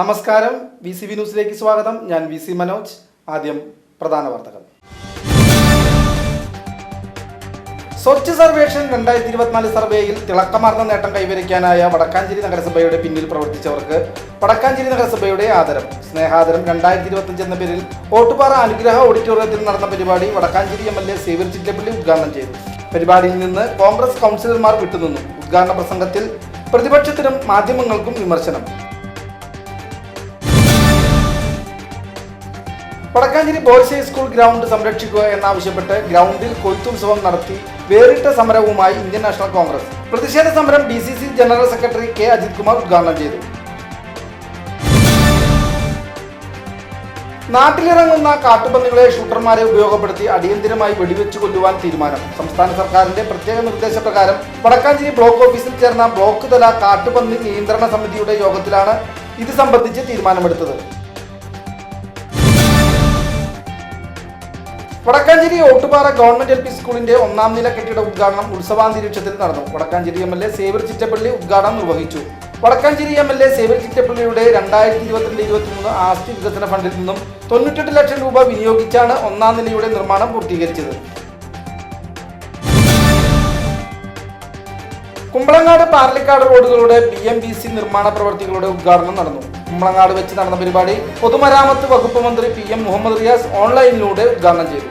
നമസ്കാരം. V C V ന്യൂസിലേക്ക് സ്വാഗതം. ഞാൻ വി സി മനോജ്. ആദ്യം പ്രധാന വാർത്തകൾ. സ്വച്ഛ് സർവേഷൻ രണ്ടായിരത്തി ഇരുപത്തിനാല് സർവേയിൽ തിളക്കമാർന്ന നേട്ടം കൈവരിക്കാനായ വടക്കാഞ്ചേരി നഗരസഭയുടെ പിന്നിൽ പ്രവർത്തിച്ചവർക്ക് വടക്കാഞ്ചേരി നഗരസഭയുടെ ആദരം. സ്നേഹാദരം രണ്ടായിരത്തി ഇരുപത്തിയഞ്ച് എന്ന പേരിൽ ഓട്ടുപാറ അനുഗ്രഹ ഓഡിറ്റോറിയത്തിൽ നടന്ന പരിപാടി Vadakkanchery M L A Xavier Chittappally ഉദ്ഘാടനം ചെയ്തു. പരിപാടിയിൽ നിന്ന് കോൺഗ്രസ് കൗൺസിലർമാർ വിട്ടുനിന്നു. ഉദ്ഘാടന പ്രസംഗത്തിൽ പ്രതിപക്ഷത്തിനും മാധ്യമങ്ങൾക്കും വിമർശനം. വടക്കാഞ്ചേരി ബോയ്സ് ഹൈസ്കൂൾ ഗ്രൗണ്ട് സംരക്ഷിക്കുക എന്നാവശ്യപ്പെട്ട് ഗ്രൗണ്ടിൽ കൊയ്ത്തുത്സവം നടത്തി വേറിട്ട സമരവുമായി ഇന്ത്യൻ നാഷണൽ കോൺഗ്രസ് പ്രതിഷേധ സമരം D C C general secretary K Ajith Kumar ഉദ്ഘാടനം ചെയ്തു. നാട്ടിലിറങ്ങുന്ന കാട്ടുപന്നികളെ ഷൂട്ടർമാരെ ഉപയോഗപ്പെടുത്തി അടിയന്തിരമായി വെടിവെച്ച് കൊല്ലുവാൻ തീരുമാനം. സംസ്ഥാന സർക്കാരിന്റെ പ്രത്യേക നിർദ്ദേശപ്രകാരം വടക്കാഞ്ചേരി ബ്ലോക്ക് ഓഫീസിൽ ചേർന്ന ബ്ലോക്ക് തല കാട്ടുപന്നി നിയന്ത്രണ സമിതിയുടെ യോഗത്തിലാണ് ഇത് സംബന്ധിച്ച് തീരുമാനമെടുത്തത്. Vadakkanchery Ottupara government L P സ്കൂളിന്റെ ഒന്നാം നില കെട്ടിട ഉദ്ഘാടനം ഉത്സവാന്തരീക്ഷത്തിൽ നടന്നു. Vadakkanchery M L A Xavier Chittappally ഉദ്ഘാടനം നിർവഹിച്ചു. Vadakkanchery M L A Xavier ചിറ്റപ്പള്ളിയുടെ രണ്ടായിരത്തി ഇരുപത്തിരണ്ട് ഇരുപത്തിമൂന്ന് ആസ്തി വികസന ഫണ്ടിൽ നിന്നും തൊണ്ണൂറ്റെട്ട് ലക്ഷം രൂപ വിനിയോഗിച്ചാണ് ഒന്നാം നിലയുടെ നിർമ്മാണം പൂർത്തീകരിച്ചത്. കുമ്പളങ്ങാട് പാർലിക്കാട് റോഡുകളുടെ ബി എം ബി സി നിർമ്മാണ പ്രവർത്തികളുടെ ഉദ്ഘാടനം നടന്നു. കുമ്പളങ്ങാട് വെച്ച് നടന്ന പരിപാടി പൊതുമരാമത്ത് വകുപ്പ് മന്ത്രി പി എം മുഹമ്മദ് റിയാസ് ഓൺലൈനിലൂടെ ഉദ്ഘാടനം ചെയ്തു.